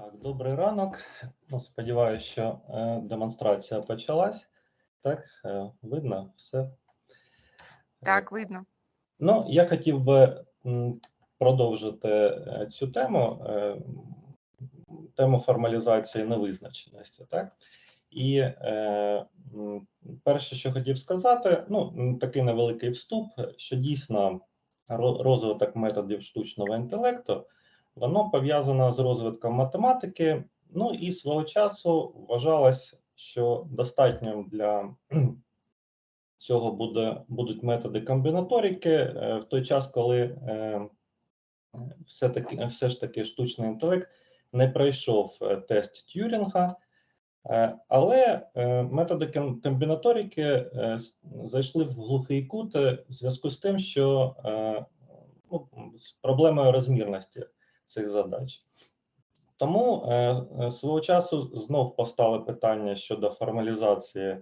Так, добрий ранок. Ну, сподіваюся, що е, демонстрація почалась. Так, е, видно все. Так, видно. Ну, я хотів би продовжити е, цю тему, е, тему формалізації невизначеності. Так? І е, перше, що хотів сказати, ну, такий невеликий вступ, що дійсно розвиток методів штучного інтелекту воно пов'язано з розвитком математики. Ну і свого часу вважалось, що достатнім для цього буде, будуть методи комбінаторики е, в той час, коли е, все, таки, все ж таки штучний інтелект не пройшов е, тест Тюрінга. Але методи ком- комбінаторики зайшли в глухий кут в зв'язку з тим, що ну, з проблемою розмірності цих задач. Тому е, е, свого часу знов постали питання щодо формалізації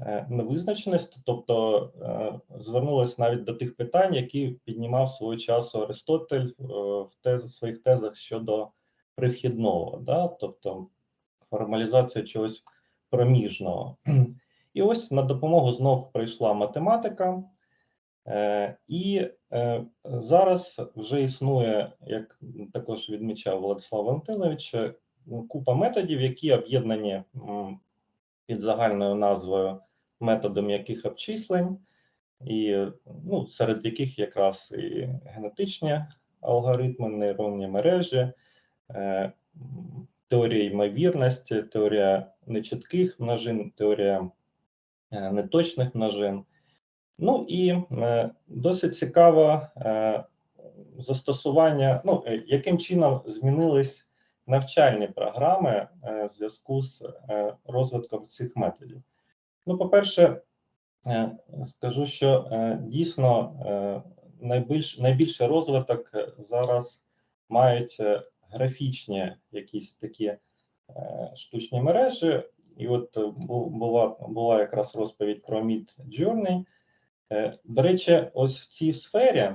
е, невизначеності, тобто е, звернулися навіть до тих питань, які піднімав свого часу Аристотель е, в тез, своїх тезах щодо привхідного, да? тобто формалізація чогось проміжного. І ось на допомогу знов прийшла математика. Е, І е, зараз вже існує, як також відмічав Владислав Валентинович, е, купа методів, які об'єднані під загальною назвою методи м'яких обчислень, і ну, серед яких якраз і генетичні алгоритми, нейронні мережі, теорія ймовірності, теорія нечітких множин, теорія неточних множин. Ну і е, досить цікаво е, застосування, ну, е, яким чином змінились навчальні програми в зв'язку з розвитком цих методів. Ну, по-перше, скажу, що дійсно найбільш, найбільший розвиток зараз мають графічні якісь такі штучні мережі. І от була, була якраз розповідь про Mid Journey. Е, До речі, ось в цій сфері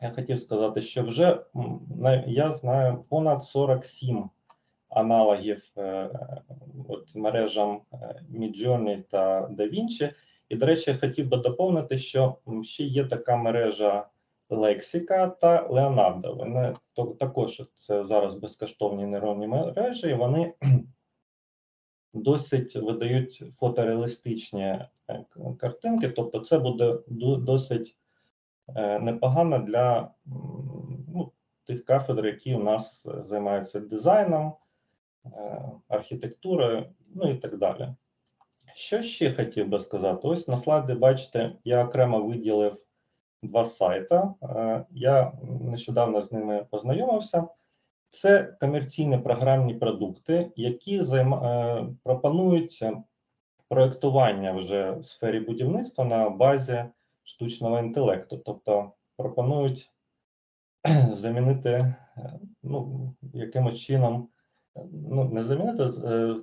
я хотів сказати, що вже я знаю понад 47 аналогів е, от мережам е, Midjourney та DaVinci. І, до речі, хотів би доповнити, що ще є така мережа Лексіка та Leonardo. Вони також це зараз безкоштовні нейронні мережі, і вони досить видають фотореалістичні е, картинки, тобто це буде досить е, непогано для ну, тих кафедр, які у нас е, займаються дизайном, архітектурою, ну і так далі. Що ще хотів би сказати? Ось на слайді бачите, я окремо виділив два сайти. Я нещодавно з ними познайомився. Це комерційні програмні продукти, які займа, е, пропонують проєктування вже в сфері будівництва на базі штучного інтелекту, тобто пропонують замінити, е, ну, якимось чином, е, ну, не замінити, е,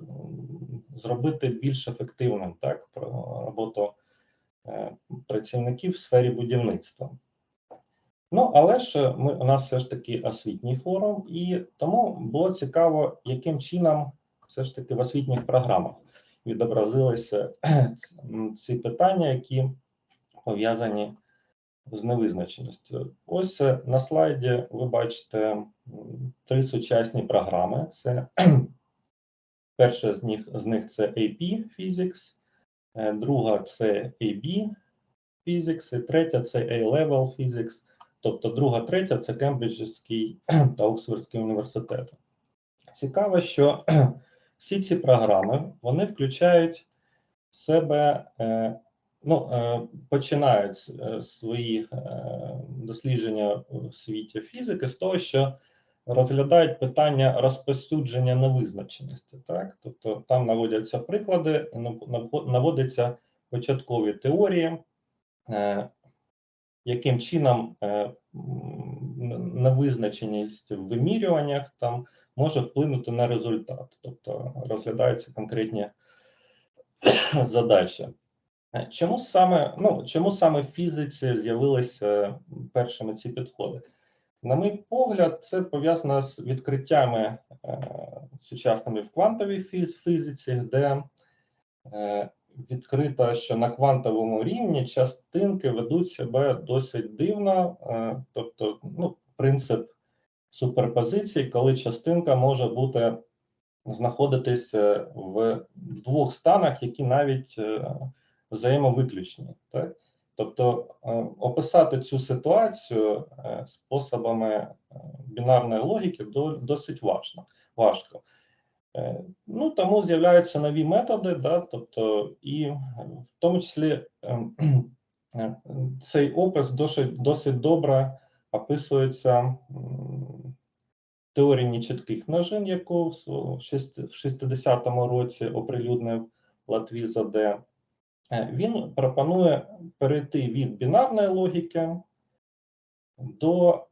зробити більш ефективним так, роботу е, працівників в сфері будівництва. Ну, але ж ми, у нас все ж таки освітній форум, і тому було цікаво, яким чином все ж таки в освітніх програмах відобразилися ці питання, які пов'язані з невизначеністю. Ось е, на слайді ви бачите три сучасні програми. Це перша з них, з них це AP Physics, е, друга це AB Physics, і третя це A-Level Physics. Тобто друга, третя це Кембриджський та Оксфордський університети. Цікаво, що всі ці програми вони включають в себе, е, ну, е, починають е, свої дослідження в світі фізики з того, що розглядають питання розповсюдження невизначеності. Так? Тобто там наводяться приклади, наводяться початкові теорії, яким чином е, невизначеність в вимірюваннях там може вплинути на результат, тобто розглядаються конкретні задачі. Е, Чому саме, ну, чому саме в фізиці з'явилися першими ці підходи? На мій погляд, це пов'язано з відкриттями е, сучасними в квантовій фіз- фізиці, де е, відкрито, що на квантовому рівні частинки ведуть себе досить дивно, е, тобто ну, принцип суперпозиції, коли частинка може бути знаходитися в двох станах, які навіть е, взаємовиключні. Так? Тобто е, описати цю ситуацію способами бінарної логіки до- досить важко. Е, Ну, тому з'являються нові методи, да, тобто, і е, в тому числі ем, е, цей опис досить, досить добре описується в теорії нечітких множин, яку в св- в шест- в 60-му році оприлюднив Латвіза Д. Е, Він пропонує перейти від бінарної логіки до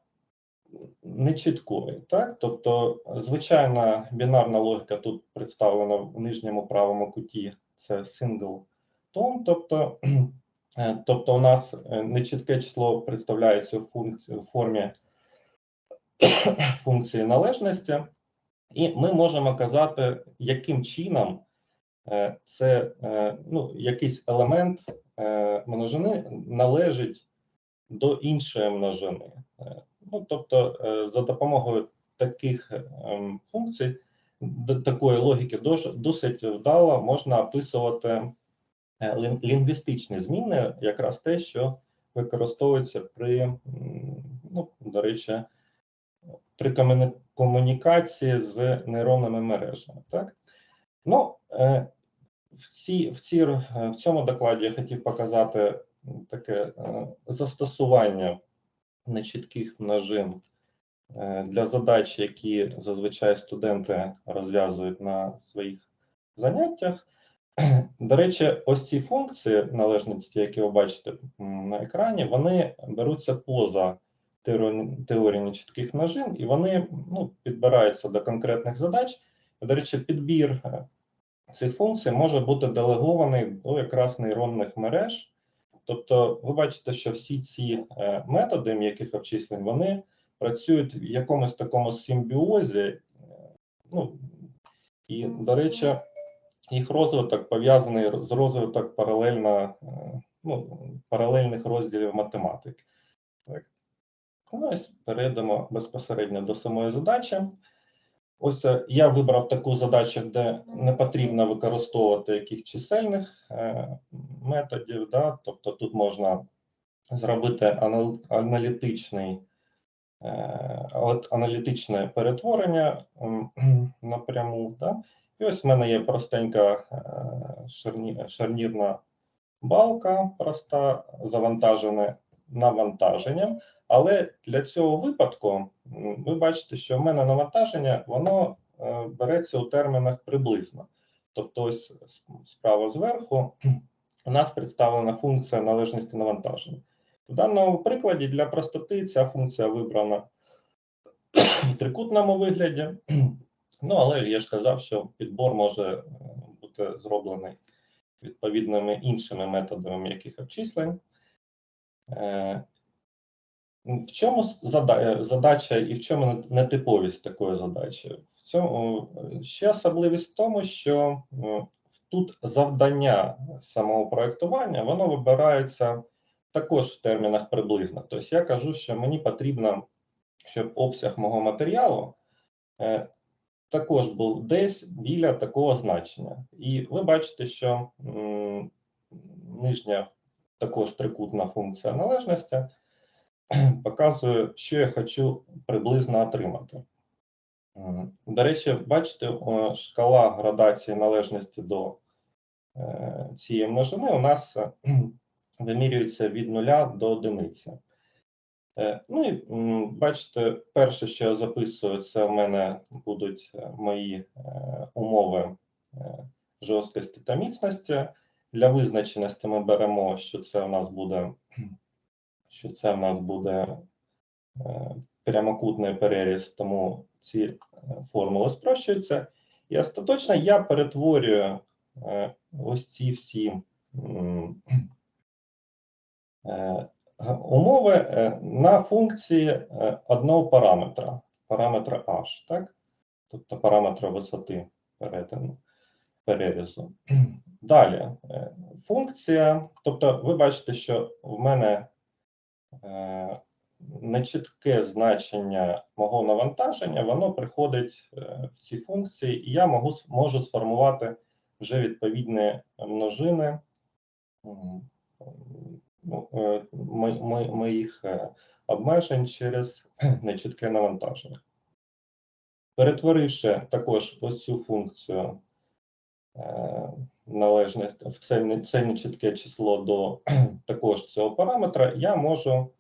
нечіткої. Так? Тобто, звичайна бінарна логіка тут представлена в нижньому правому куті, це single tone, тобто, е, тобто у нас е, нечітке число представляється в, функції, в формі функції належності, і ми можемо казати, яким чином е, це ну, якийсь елемент множини належить до іншої множини. Ну, тобто, е, за допомогою таких ем, функцій, такої логіки досить вдало можна описувати е, лінгвістичні зміни, якраз те, що використовується при, ну, до речі, при комунікації з нейронними мережами. Так? Ну, е, в, цій, в, цій, в цьому докладі я хотів показати таке застосування нечітких множин е, для задач, які зазвичай студенти розв'язують на своїх заняттях. До речі, ось ці функції належності, які ви бачите на екрані, вони беруться поза теорії, нечітких множин, і вони ну, підбираються до конкретних задач. До речі, підбір е, цих функцій може бути делегований до якраз нейронних мереж. Тобто, ви бачите, що всі ці е, методи м'яких обчислень вони працюють в якомусь такому симбіозі. е, Ну, і, до речі, їх розвиток пов'язаний з розвиток паралельно, е, ну, паралельних розділів математики. Так. Ну, ось перейдемо безпосередньо до самої задачі. Ось е, я вибрав таку задачу, де не потрібно використовувати яких чисельних е, методів. Да? Тобто тут можна зробити аналітичний, е, аналітичне перетворення напряму. Да? І ось в мене є простенька шарнірна балка, проста, завантажена навантаженням. Але для цього випадку ви бачите, що в мене навантаження воно е, береться у термінах приблизно. Тобто, ось справа зверху у нас представлена функція належності навантаження. В даному прикладі для простоти ця функція вибрана в трикутному вигляді. Ну, але я ж казав, що підбор може е, бути зроблений відповідними іншими методами м'яких обчислень. В чому е, задача і в чому нетиповість такої задачі? В цьому ще особливість в тому, що тут завдання самого проектування воно вибирається також в термінах приблизно. Тобто я кажу, що мені потрібно, щоб обсяг мого матеріалу е, також був десь біля такого значення. І ви бачите, що нижня також трикутна функція належності показує, що я хочу приблизно отримати. До речі, бачите, шкала градації належності до е, цієї множини у нас е, вимірюється від нуля до одиниці. Е, Ну і бачите, перше, що я записую, це в мене будуть мої умови жорсткості та міцності. Для визначеності ми беремо, що це у нас буде, що це в нас буде е, прямокутний переріз, тому ці е, формули спрощуються. І остаточно я перетворюю е, ось ці всі умови на функції одного параметра, параметра h. Так? тобто параметра висоти перетину перерізу. Далі, функція, тобто ви бачите, що в мене нечітке значення мого навантаження, воно приходить е, в ці функції, і я можу, можу сформувати вже відповідні множини м, ну, е, моїх е, обмежень через нечітке навантаження. Перетворивши також ось цю функцію е, належність. В це, не- це нечітке число до також цього параметра, я можу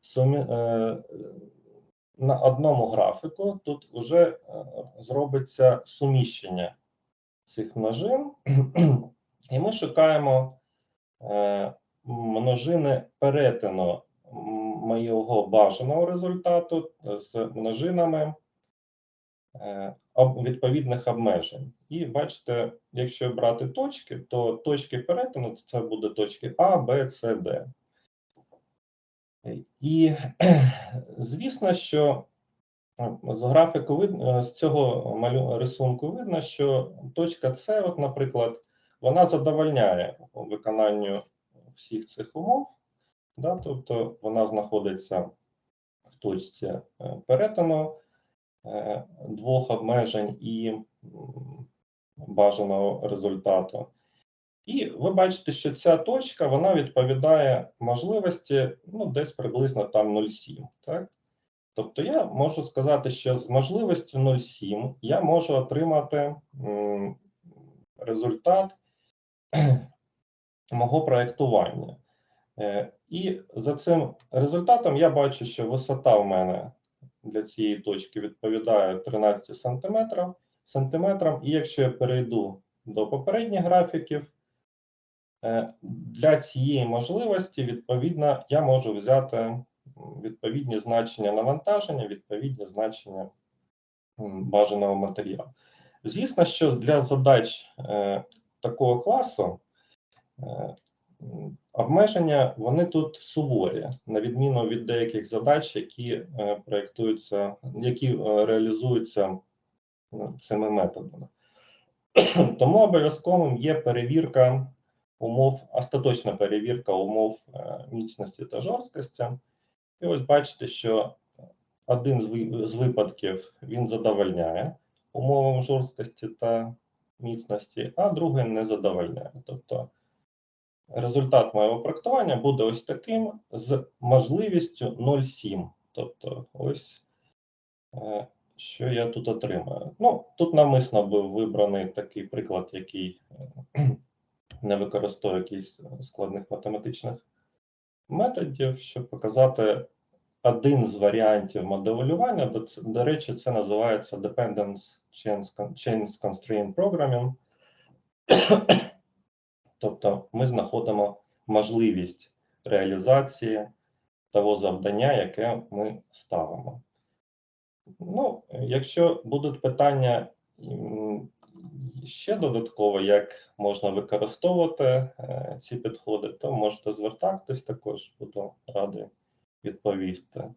сумі, е, на одному графіку тут вже е, зробиться суміщення цих множин, і ми шукаємо е, множини перетину моєго бажаного результату з множинами е, відповідних обмежень. І бачите, якщо брати точки, то точки перетину це буде точки А, Б, С, Д. І звісно, що е, з графіку видно, з цього малю рисунку видно, що точка С, от, наприклад, вона задовольняє виконанню всіх цих умов, да, тобто вона знаходиться в точці е, перетину е, двох обмежень і бажаного результату. І ви бачите, що ця точка вона відповідає можливості ну, десь приблизно там 0,7. Так? Тобто я можу сказати, що з можливістю 0,7 я можу отримати результат мого проєктування. Е, І за цим результатом я бачу, що висота в мене для цієї точки відповідає 13 сантиметрам, сантиметрам. І якщо я перейду до попередніх графіків, е, для цієї можливості, відповідно, я можу взяти відповідні значення навантаження, відповідні значення бажаного матеріалу. Звісно, що для задач е, такого класу е, обмеження вони тут суворі, на відміну від деяких задач, які е, проєктуються, які е, реалізуються ну, цими методами. Тому обов'язковим є перевірка умов, остаточна перевірка умов е, міцності та жорсткості. І ось бачите, що один з випадків він задовольняє умовам жорсткості та міцності, а другий не задовольняє. Тобто результат моєго проектування буде ось таким з можливістю 0,7. Тобто, ось е, що я тут отримаю. Ну, тут навмисно був вибраний такий приклад, який е, не використовує якихось складних математичних методів, щоб показати один з варіантів моделювання. До, до речі, це називається Dependence Chain Con- Chain Constraint Programming. Тобто ми знаходимо можливість реалізації того завдання, яке ми ставимо. Ну, якщо будуть питання ще додатково, як можна використовувати е, ці підходи, то можете звертатись також, буду радий відповісти.